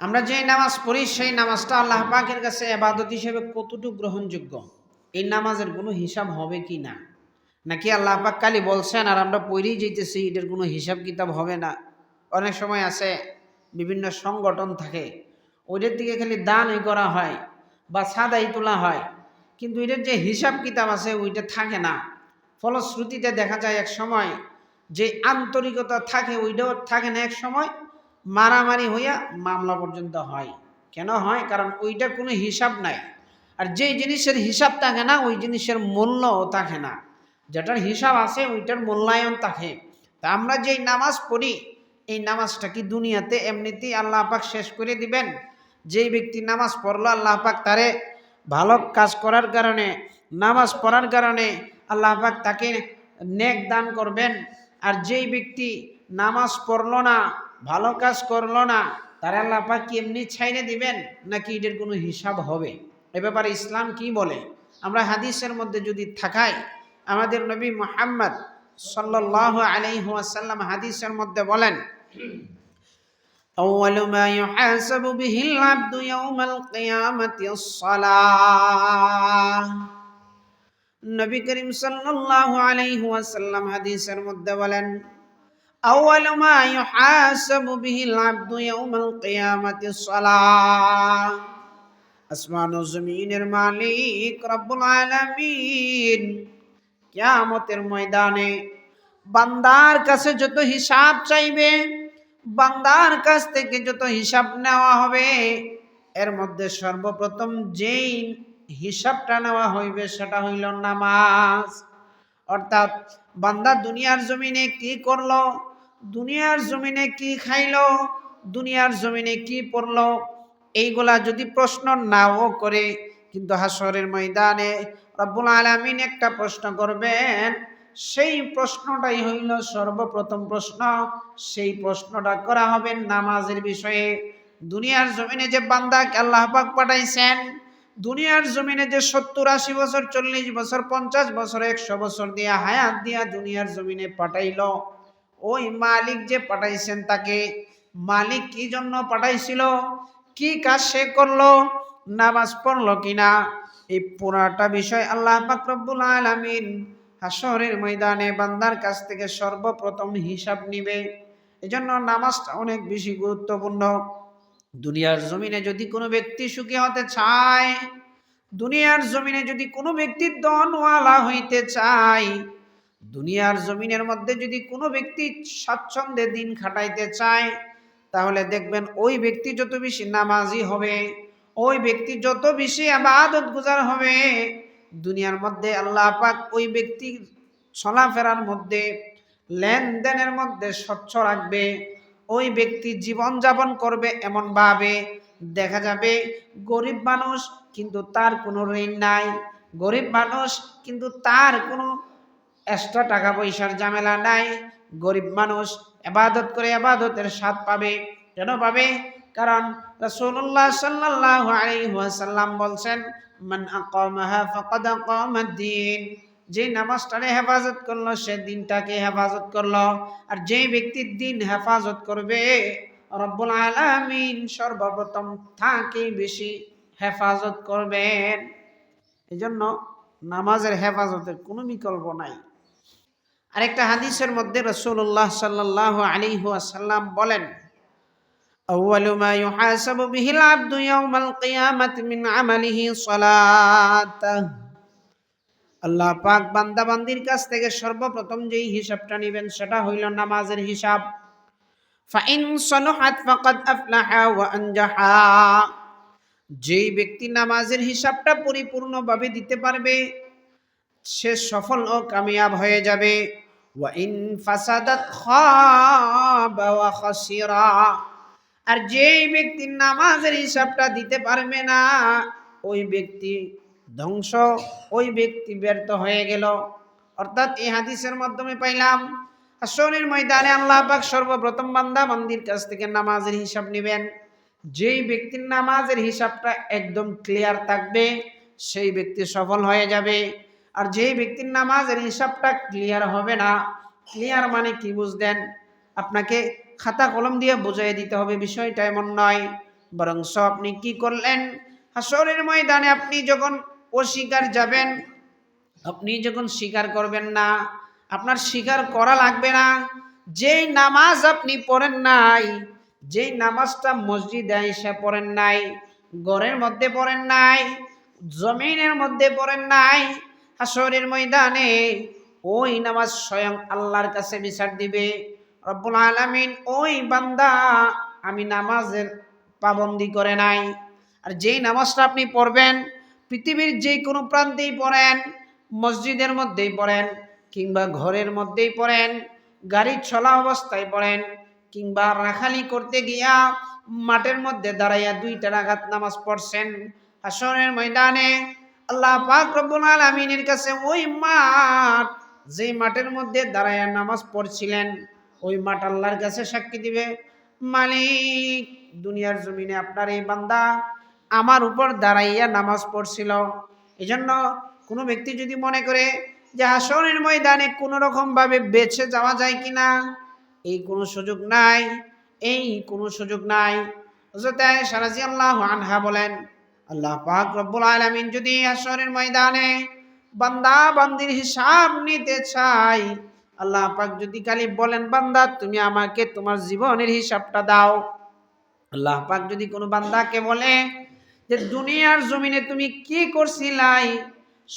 আমরা যে নামাজ পড়ি, সেই নামাজটা আল্লাহ পাকের কাছে এবাদত হিসেবে কতটুকু গ্রহণযোগ্য? এই নামাজের কোনো হিসাব হবে কি না? নাকি আল্লাহ পাক কালি বলছেন, আর আমরা পড়েই যেতেছি এটার কোনো হিসাব কিতাব হবে না? অনেক সময় আছে, বিভিন্ন সংগঠন থাকে, ওইটার দিকে খালি দানই করা হয় বা সাদাই তোলা হয়, কিন্তু এটার যে হিসাব কিতাব আছে, ওইটা থাকে না। ফলশ্রুতিতে দেখা যায় এক সময় যে আন্তরিকতা থাকে, ওইটাও থাকে না এক সময় মারামারি হইয়া মামলা পর্যন্ত হয়। কেন হয়? কারণ ওইটার কোনো হিসাব নাই। আর যেই জিনিসের হিসাব থাকে না, ওই জিনিসের মূল্যও থাকে না। যেটার হিসাব আছে, ওইটার মূল্যায়ন থাকে। তা আমরা যেই নামাজ পড়ি, এই নামাজটা কি দুনিয়াতে এমনিতেই আল্লাহ পাক শেষ করে দিবেন? যেই ব্যক্তি নামাজ পড়ল, আল্লাহ পাক তারে ভালো কাজ করার কারণে, নামাজ পড়ার কারণে আল্লাহ পাক তাকে নেক দান করবেন। আর যেই ব্যক্তি নামাজ পড়ল না ভালো কাজ করলো না তারা আল্লাহ পাক কি এমনি ছাইনে দিবেন নাকি এটার কোনো হিসাব হবে এ ব্যাপারে ইসলাম কি বলে আমরা হাদিসের মধ্যে যদি থাকাই আমাদের নবী মোহাম্মদ সাল্লাহ আলাইহাসাল্লাম হাদিসের মধ্যে বলেন أول ما يحاسب به العبد يوم القيامة الصلاة নবী করিম সাল্লাল্লাহু আলাইহি ওয়াসাল্লাম হাদিসের মধ্যে বলেন أول ما يحاسب به العبد يوم القيامة الصلاة আসমান ও জমিনের মালিক রব্বুল আলামিন কিয়ামতের ময়দানে বান্দার কাছে যত হিসাব চাইবে বান্দার কাছ থেকে যত হিসাব নেওয়া হবে এর মধ্যে সর্বপ্রথম যেই হিসাবটা নেওয়া হইবে সেটা হইল নামাজ অর্থাৎ বান্দা দুনিয়ার জমিনে কি করলো দুনিয়ার জমিনে কি খাইলো, দুনিয়ার জমিনে কি পড়ল, এইগুলা যদি প্রশ্ন নাও করে, কিন্তু হাসরের ময়দানে রব্বুল আলামিন একটা প্রশ্ন করবেন। সেই প্রশ্নটাই হইল সর্বপ্রথম প্রশ্ন, সেই প্রশ্নটা করা হবে নামাজের বিষয়ে। দুনিয়ার জমিনে যে বান্দাকে আল্লাহ পাক পাঠাইছেন, দুনিয়ার জমিনে যে সত্তর আশি বছর, চল্লিশ বছর, পঞ্চাশ বছর, একশো বছর দিয়া হায়াত দিয়া দুনিয়ার জমিনে পাঠাইল। ওই মালিক যে পাঠাইছেন তাকে, মালিক কি জন্য পাঠাইছিল? কি কাজ সে করল? নামাজ পড়ল কিনা? এই পুরাটা বিষয় আল্লাহ পাক রব্বুল আলামিন হাসরের ময়দানে বান্দার কাছ থেকে সর্বপ্রথম হিসাব নিবে। এজন্য নামাজটা অনেক বেশি গুরুত্বপূর্ণ। দুনিয়ার জমিনে যদি কোনো ব্যক্তি সুখী হতে চায়, দুনিয়ার জমিনে যদি কোনো ব্যক্তি দনওয়ালা হইতে চায় দুনিয়ার জমিনের মধ্যে যদি কোনো ব্যক্তি স্বাচ্ছন্দ্যে দিন খাটাইতে চায়, তাহলে দেখবেন ওই ব্যক্তি যত বেশি নামাজি হবে, ওই ব্যক্তি যত বেশি আবাদত গুজার হবে, দুনিয়ার মধ্যে আল্লাহ পাক ওই ব্যক্তির চলাফেরার মধ্যে, লেনদেনের মধ্যে স্বচ্ছ রাখবে, ওই ব্যক্তি জীবন যাপন করবে এমনভাবে। দেখা যাবে গরিব মানুষ কিন্তু তার কোনো ঋণ নাই, গরিব মানুষ কিন্তু তার কোনো এক্সট্রা টাকা পয়সার ঝামেলা নাই। গরিব মানুষ এবাদত করে এবাদতের স্বাদ পাবে। কেন পাবে? কারণ রাসূলুল্লাহ সাল্লাল্লাহু আলাইহি ওয়াসাল্লাম বলছেন, মান আকামাহা ফাকাদ আকামাদ-দ্বীন যে নামাজটারে হেফাজত করল, সে দিনটাকে হেফাজত করল। আর যে ব্যক্তি দিন হেফাজত করবে, রব্বুল আলামিন সর্বপ্রথম তাকে বেশি হেফাজত করবেন। এজন্য নামাজের হেফাজতের কোনো বিকল্প নাই। আরেকটা হাদিসের মধ্যে রসুল্লাহ সাল্লাহ আলী সাল্লাম বলেন أول ما يحاسب به العبد يوم القيامة من عمله صلاته আল্লাহ পাক বান্দা বান্দির কাছ থেকে সর্বপ্রথম যেই হিসাবটা নেবেন সেটা হইল নামাজের হিসাব ফাইন সলহাত ফাকাদ আফলাহা ওয়া আনজাহা যেই ব্যক্তি নামাজের হিসাবটা পরিপূর্ণভাবে দিতে পারবে সে সফল ও কামিয়াব হয়ে যাবে ওয়া ইন ফাসাদাত খাবা ওয়া আর যেই ব্যক্তি নামাজের হিসাবটা দিতে পারবে না, ওই ব্যক্তি ধ্বংস, ওই ব্যক্তি ব্যর্থ হয়ে গেল। অর্থাৎ এই হাদিসের মাধ্যমে পাইলাম আসনের ময়দানে আল্লাহ পাক সর্বপ্রথম বান্দা বান্দির কাছ থেকে নামাজের হিসাব নেবেন। যেই ব্যক্তির নামাজের হিসাবটা একদম ক্লিয়ার থাকবে, সেই ব্যক্তি সফল হয়ে যাবে। আর যেই ব্যক্তির নামাজের হিসাবটা ক্লিয়ার হবে না ক্লিয়ার মানে কি বুঝলেন? আপনাকে খাতা কলম দিয়ে বুঝিয়ে দিতে হবে, বিষয়টা এমন নয়। বরং আপনি কি করলেন? হাসরের ময়দানে আপনি যখন অস্বীকার যাবেন, আপনি যখন স্বীকার করবেন না, আপনার স্বীকার করা লাগবে না। যেই নামাজ আপনি পড়েন নাই, যেই নামাজটা মসজিদে এসে পড়েন নাই, ঘরের মধ্যে পড়েন নাই, জমিনের মধ্যে পড়েন নাই হাসরের ময়দানে ওই নামাজ স্বয়ং আল্লাহর কাছে বিচার দিবে। রব্বুল আলামিন ওই বান্দা আমি নামাজের পাবন্দি করে নাই। আর যেই নামাজটা আপনি পড়বেন, পৃথিবীর যে কোনো প্রান্তেই পড়েন, মসজিদের মধ্যেই পড়েন, কিংবা ঘরের মধ্যেই পড়েন, গাড়ি চলা অবস্থায় পড়েন, কিংবা রাখালি করতে গিয়া মাঠের মধ্যে দাঁড়াইয়া দুইটা রাগাত নামাজ পড়ছেন হাসনের ময়দানে আল্লাহ পাক রব্বুল আলামিনের কাছে ওই মাঠ যে মাঠের মধ্যে দাঁড়াইয়া নামাজ পড়ছিলেন, ওই মাঠ আল্লাহর কাছে সাক্ষী দিবে। মালিক, দুনিয়ার জমিনে আপনার এই বান্দা আমার উপর দাঁড়াইয়া নামাজ পড়ছিল। এজন্য কোনো ব্যক্তি যদি মনে করে যে হাসনের ময়দানে কোনো রকমভাবে বেছে যাওয়া যায় কি না এই কোনো সুযোগ নাই, এই কোনো সুযোগ নাই। আয়েশা রাদিয়াল্লাহু আনহা বলেন আল্লাহ পাক রব্বুল আলামিন যদি হাসরের ময়দানে বান্দা বান্দির হিসাব নিতে চাই আল্লাহ পাক যদি খালি বলেন, বান্দা, তুমি আমাকে তোমার জীবনের হিসাবটা দাও। আল্লাহ পাক যদি কোনো বান্দাকে বলে যে, দুনিয়ার জমিনে তুমি কি করছিলাই?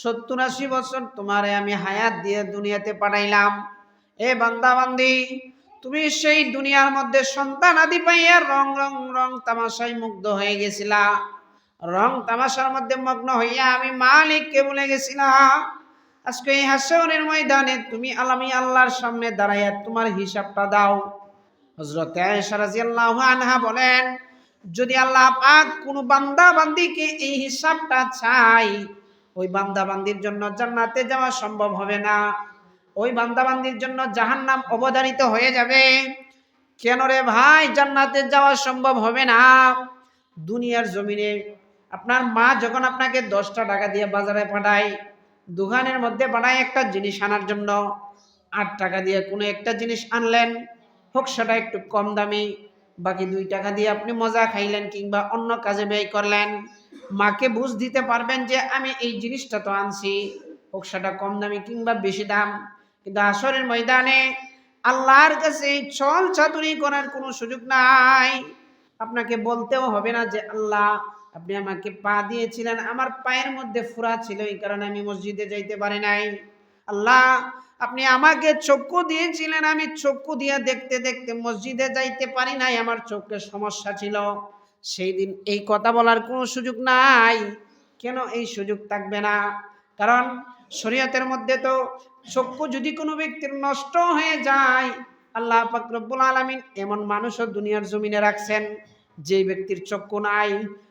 সত্তর আশি বছর তোমারে আমি হায়াত দিয়ে দুনিয়াতে পাঠাইলাম। এ বান্দা বান্দি, তুমি সেই দুনিয়ার মধ্যে সন্তান আদি পাইয়া রং রং রং তামাশায় মুগ্ধ হয়ে গেছিলা। রং তামাশার মধ্যে মগ্ন হইয়া আমি মালিককে বলে গেছিলাম, আজকে এই হাসনের ময়দানে তুমি আলামি আল্লাহর সামনে দাঁড়াইয়া তোমার হিসাবটা দাও। হজরত আয়েশা রাদিয়াল্লাহু আনহা বলেন, যদি আল্লাহ পাক কোনো বান্দা বান্দিকে এই হিসাবটা চাই, ওই বান্দা বান্দির জন্য জান্নাতে যাওয়া সম্ভব হবে না। ওই বান্দা বান্দির জন্য জাহান্নাম অবধারিত হয়ে যাবে। কেন রে ভাই, জান্নাতে যাওয়া সম্ভব হবে না। দুনিয়ার জমিনে আপনার মা যখন আপনাকে দশটা টাকা দিয়ে বাজারে পাঠায় দোকানের মধ্যে পাঠায় একটা জিনিস আনার জন্য, আট টাকা দিয়ে কোনো একটা জিনিস আনলেন, হোক সেটা একটু কম দামি, বাকি দুই টাকা দিয়ে আপনি মজা খাইলেন কিংবা অন্য কাজে ব্যয় করলেন, মাকে বুঝ দিতে পারবেন যে আমি এই জিনিসটা তো আনছি, হোক সেটা কম দামি কিংবা বেশি দাম, কিন্তু আসরের ময়দানে আল্লাহর কাছে ছল চাতুরি করার কোনো সুযোগ নাই। আপনাকে বলতেও হবে না যে আল্লাহ আপনি আমাকে পা দিয়েছিলেন, আমার পায়ের মধ্যে ফুরা ছিল, এই কারণে আমি মসজিদে যাইতে পারি নাই। আল্লাহ, আপনি আমাকে চক্ষু দিয়েছিলেন, আমি চক্ষু দিয়ে দেখতে দেখতে মসজিদে যাইতে পারি নাই, আমার চোখের সমস্যা ছিল। সেই দিন এই কথা বলার কোনো সুযোগ নাই। কেন এই সুযোগ থাকবে না? কারণ শরীয়তের মধ্যে তো চক্ষু যদি কোনো ব্যক্তির নষ্ট হয়ে যায়, আল্লাহ পাক রব্বুল আলামিন এমন মানুষও দুনিয়ার জমিনে রাখছেন, যেই ব্যক্তির চক্ষু নাই।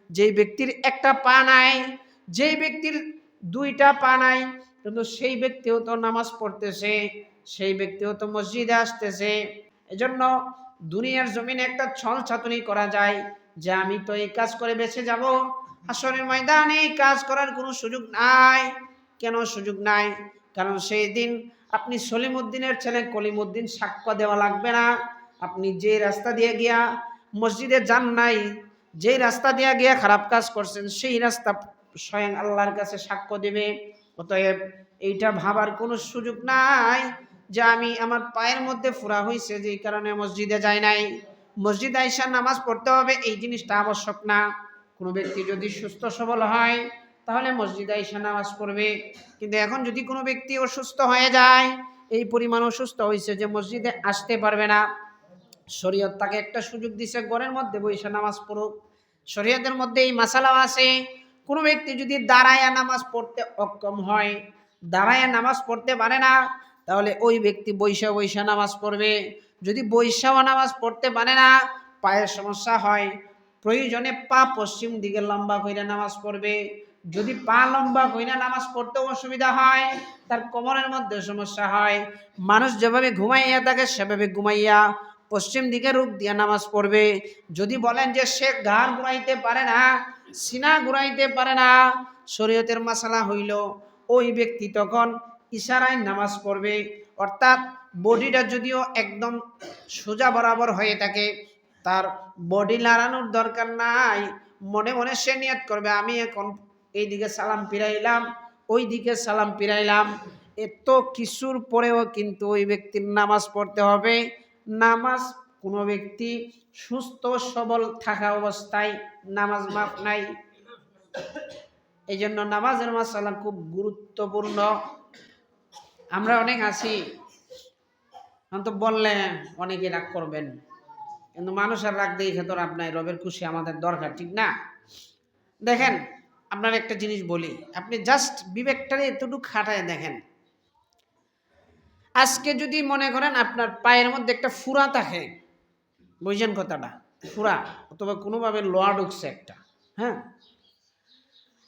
যেই ব্যক্তির একটা পা নাই যেই ব্যক্তির দুইটা পা নাই, কিন্তু সেই ব্যক্তিও তো নামাজ পড়তেছে, সেই ব্যক্তিও তো মসজিদে আসতেছে। এজন্য দুনিয়ার জমিনে একটা ছল ছাতুরি করা যায় যে আমি তো এই কাজ করে বেঁচে যাব। আসরের ময়দানে এই কাজ করার কোনো সুযোগ নাই। কেন সুযোগ নাই? কারণ সেই দিন আপনি সলিমুদ্দিনের ছেলে কলিমুদ্দিন সাক্ষ্য দেওয়া লাগবে না। আপনি যে রাস্তা দিয়ে গিয়া মসজিদে যান নাই যেই রাস্তা দিয়ে গিয়া খারাপ কাজ করছেন, সেই রাস্তা স্বয়ং আল্লাহর কাছে সাক্ষ্য দেবে। অতএব এইটা ভাবার কোনো সুযোগ নাই যে আমি আমার পায়ের মধ্যে ফুরা হয়েছে যেই কারণে মসজিদে যাই নাই। মসজিদ আইসা নামাজ পড়তে হবে, এই জিনিসটা আবশ্যক না। কোনো ব্যক্তি যদি সুস্থ সবল হয়, তাহলে মসজিদে আইসা নামাজ পড়বে। কিন্তু এখন যদি কোনো ব্যক্তি অসুস্থ হয়ে যায়, এই পরিমাণ অসুস্থ হয়েছে যে মসজিদে আসতে পারবে না। শরীয়ত তাকে একটা সুযোগ দিছে, ঘরের মধ্যে বসে নামাজ পড়ুক। শরীয়তের মধ্যে এই মাসালাও আছে, কোনো ব্যক্তি যদি দাঁড়ায়া নামাজ পড়তে অক্ষম হয়, দাঁড়ায়া নামাজ পড়তে পারে না, তাহলে ওই ব্যক্তি বৈশা বৈশা নামাজ পড়বে। যদি বৈশাও নামাজ পড়তে পারে না, পায়ের সমস্যা হয়, প্রয়োজনে পা পশ্চিম দিকে লম্বা কইরা নামাজ পড়বে। যদি পা লম্বা কইরা নামাজ পড়তেও অসুবিধা হয়, তার কোমরের মধ্যে সমস্যা হয়। মানুষ যেভাবে ঘুমাইয়া থাকে, সেভাবে ঘুমাইয়া পশ্চিম দিকে রূপ দিয়া নামাজ পড়বে। যদি বলেন যে সে ঘাড় ঘুরাইতে পারে না, সিনা ঘুরাইতে পারে না, শরীয়তের মশালা হইল, ওই ব্যক্তি তখন ইশারায় নামাজ পড়বে। অর্থাৎ বডিটা যদিও একদম সোজা বরাবর হয়ে থাকে, তার বডি লাড়ানোর দরকার নাই। মনে মনে সে নিয়ত করবে, আমি এখন এই দিকে সালাম পিরাইলাম ওই দিকে সালাম পিরাইলাম এত কিছুর পরেও কিন্তু ওই ব্যক্তির নামাজ পড়তে হবে। নামাজ, কোনো ব্যক্তি সুস্থ, সবল থাকা অবস্থায় নামাজ মাপ নাই। এই জন্য নামাজের মাসালা খুব গুরুত্বপূর্ণ। আমরা অনেক আছি। তো বললে অনেকে রাগ করবেন। কিন্তু মানুষের রাগ দেখে তো আপনার রবের খুশি আমাদের দরকার, ঠিক না? দেখেন, আপনার একটা জিনিস বলি, আপনি জাস্ট বিবেকটারে এতটুকু খাটায় দেখেন আজকে যদি মনে করেন আপনার পায়ের মধ্যে একটা ফুরা থাকে, বুঝছেন কথাটা? ফুরা, অথবা কোনোভাবে লোয়া ঢুকছে একটা হ্যাঁ?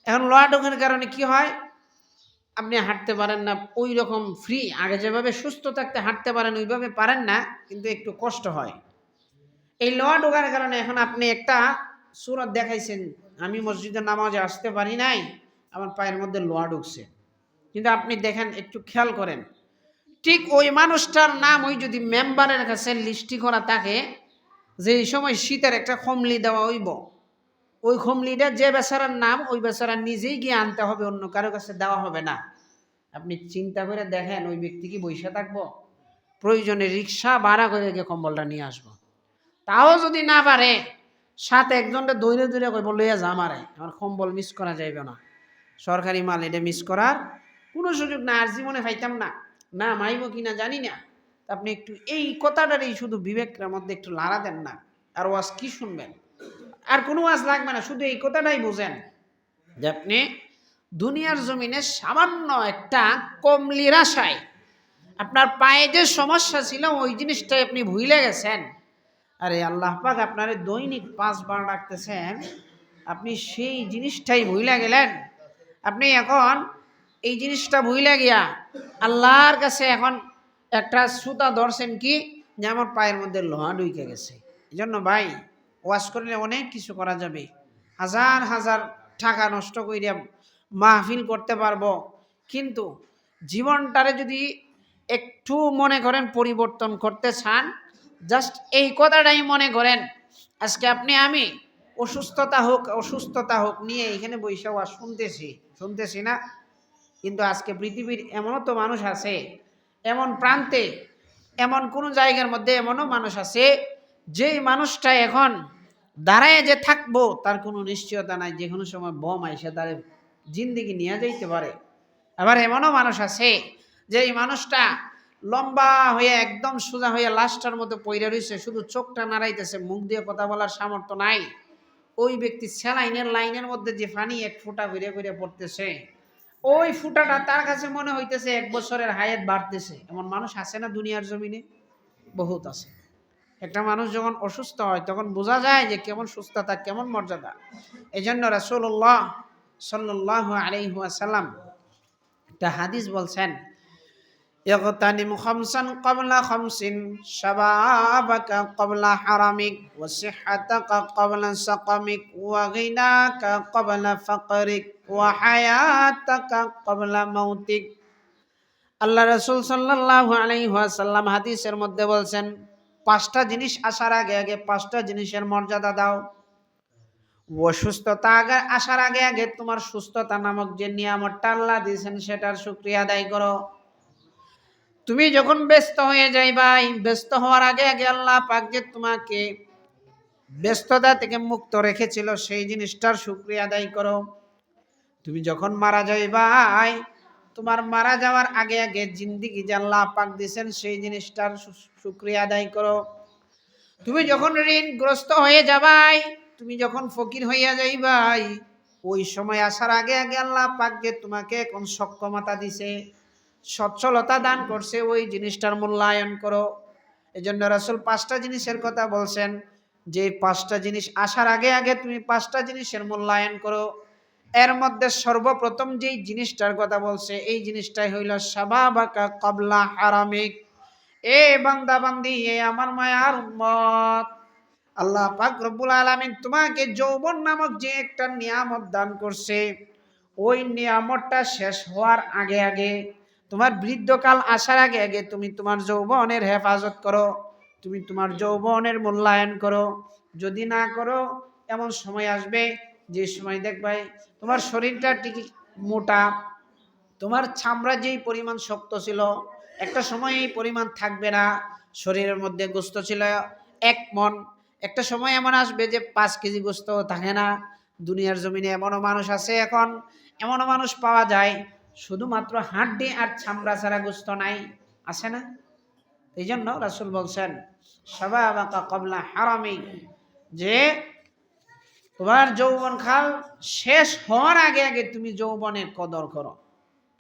এখন লোয়া ঢোকার কারণে কি হয়? আপনি হাঁটতে পারেন না ওই রকম ফ্রি আগে যেভাবে সুস্থ থাকতে হাঁটতে পারেন, ওইভাবে পারেন না, কিন্তু একটু কষ্ট হয়। এই লোয়া ঢোকার কারণে এখন আপনি একটা সুরত দেখাইছেন, আমি মসজিদে নামাজে আসতে পারি নাই, আমার পায়ের মধ্যে লোয়া ঢুকছে। কিন্তু আপনি দেখেন, একটু খেয়াল করেন ঠিক ওই মানুষটার নাম ওই যদি মেম্বারের কাছে লিস্টি করা থাকে, যে সময় শীতের একটা খমলি দেওয়া হইব, ওই খমলিটা যে বেচারার নাম, ওই বেচারা নিজেই গিয়ে আনতে হবে, অন্য কারও কাছে দেওয়া হবে না। আপনি চিন্তা করে দেখেন, ওই ব্যক্তি কি বসে থাকব? প্রয়োজনে রিক্সা ভাড়া করে গিয়ে কম্বলটা নিয়ে আসব। তাও যদি না পারে, সাথে একজনটা দৈরে দৈরে কই লইয়া যা মারে আমার কম্বল মিস করা যাইবে না। সরকারি মাল এটা মিস করার কোনো সুযোগ না আর জীবনে পাইতাম না। না মাইব কিনা জানি না। আপনি একটু এই কথাটারই শুধু বিবেকের মধ্যে একটু লাড়া দেন না। আর ওয়াজ কি শুনবেন? আর কোনো ওয়াজ লাগবে না, শুধু এই কথাটাই বোঝেন যে আপনি দুনিয়ার জমিনে সামান্য একটা কমলির আশায় আপনার পায়ে যে সমস্যা ছিল, ওই জিনিসটাই আপনি ভুলে গেছেন। আরে আল্লাহ পাক আপনারে দৈনিক পাঁচবার ডাকতেছেন, আপনি সেই জিনিসটাই ভুলে গেলেন। আপনি এখন এই জিনিসটা ভুলে গিয়া আল্লাহর কাছে এখন একটা সুতা ধরছেন কি যে আমার পায়ের মধ্যে লোহা ঢুকে গেছে। এই জন্য ভাই ওয়াশ করলে অনেক কিছু করা যাবে। হাজার হাজার টাকা নষ্ট করিয়া মাহফিল করতে পারব। কিন্তু জীবনটারে যদি একটু মনে করেন পরিবর্তন করতে চান, জাস্ট এই কথাটাই মনে করেন, আজকে আপনি আমি অসুস্থতা হোক অসুস্থতা হোক নিয়ে এখানে বৈশা ওয়াজ শুনতেছি। শুনতেছি না? কিন্তু আজকে পৃথিবীর এমনও তো মানুষ আছে, এমন প্রান্তে, এমন কোনো জায়গার মধ্যে এমনও মানুষ আছে, যেই মানুষটা এখন দাঁড়ায় যে থাকব, তার কোনো নিশ্চয়তা নাই, যে কোনো সময় বম আইসে তার জিন্দিগি নিয়ে যাইতে পারে। আবার এমনও মানুষ আছে যে এই মানুষটা লম্বা হয়ে একদম সোজা হয়ে লাশটার মতো পইরে রয়েছে শুধু চোখটা নাড়াইতেছে, মুখ দিয়ে কথা বলার সামর্থ্য নাই। ওই ব্যক্তি স্যালাইনের লাইনের মধ্যে যে পানি এক ফুটা ঘুরে ঘুরে পড়তেছে ওই ফুটাটা তার কাছে মনে হইতেছে এক বছরের হায়াত বাড়তেছে এমন মানুষ আছে না দুনিয়ার জমিনে বহুত আছে একটা মানুষ যখন অসুস্থ হয় তখন বোঝা যায় যে কেমন সুস্থতা কেমন মর্যাদা এই জন্য রাসুল্লাহ সাল্লাহ আলহাসাল্লাম একটা হাদিস বলছেন اغتنم خمسا قبل خمس شبابك قبل حرمك وصحتك قبل سقمك وغناك قبل فقرك ওয়াহায়াতাকা কবলা মৌতিক আল্লাহ রসুল সাল্লাল্লাহু আলাইহি ওয়াসাল্লাম হাদিসের মধ্যে বলছেন, পাঁচটা জিনিস আসার আগে আগে, পাঁচটা জিনিসের মর্যাদা দাও। অসুস্থতা আগে আসার আগে আগে তোমার সুস্থতা নামক যে নিয়ামতটা আল্লাহ দিয়েছেন, সেটার শুক্রিয়া আদায় করো। তুমি যখন ব্যস্ত হয়ে যাই ভাই, ব্যস্ত হওয়ার আগে আগে আল্লাহ পাক যে তোমাকে ব্যস্ততা থেকে মুক্ত রেখেছিল, সেই জিনিসটার শুক্রিয়া আদায় করো। তুমি যখন মারা যাইবাই, তোমার মারা যাওয়ার আগে আগে জিন্দিগি যে আল্লাহ পাক দিয়েছেন সেই জিনিসটার সুক্রিয়া আদায় করো। তুমি যখন ঋণগ্রস্ত হয়ে যাবাই, তুমি যখন ফকির হইয়া যাইবাই, ওই সময় আসার আগে আগে আল্লাহ পাক যে তোমাকে এখন সক্ষমতা দিছে, সচ্ছলতা দান করছে, ওই জিনিসটার মূল্যায়ন করো। এই জন্য রাসুল পাঁচটা জিনিসের কথা বলছেন, যে পাঁচটা জিনিস আসার আগে আগে তুমি পাঁচটা জিনিসের মূল্যায়ন করো। এর মধ্যে সর্বপ্রথম যেই জিনিসটার কথা বলছে, এই জিনিসটাই হইল সাবাবাকা কবলা হারামিক। এ বান্দা বান্দি এ আমার মায়ার উম্মত। আল্লাহ পাক রব্বুল আলামিন তোমাকে যৌবন নামক যে একটা নিয়ামত দান করছে, ওই নিয়ামতটা শেষ হওয়ার আগে আগে, তোমার বৃদ্ধকাল আসার আগে আগে তুমি তোমার যৌবনের হেফাজত করো, তুমি তোমার যৌবনের মূল্যায়ন করো। যদি না করো, এমন সময় আসবে যে সময় দেখবে তোমার শরীরটা ঠিক মোটা, তোমার চামড়া যেই পরিমাণ শক্ত ছিল, একটা সময় এই পরিমাণ থাকবে না, শরীরের মধ্যে গোস্ত ছিল, এক মন। একটা সময় এমন আসবে যে পাঁচ কেজি গোস্ত থাকে না, দুনিয়ার জমিনে এমনও মানুষ আছে এখন, এমনও মানুষ পাওয়া যায়, শুধুমাত্র হাড্ডি আর ছামড়া ছাড়া গোস্ত নাই, আছে না? এই জন্য রাসুল বলছেন, সবাবাকা কবলা হারামি যে তোমার যৌবন খাল শেষ হওয়ার আগে আগে তুমি যৌবনের কদর করো।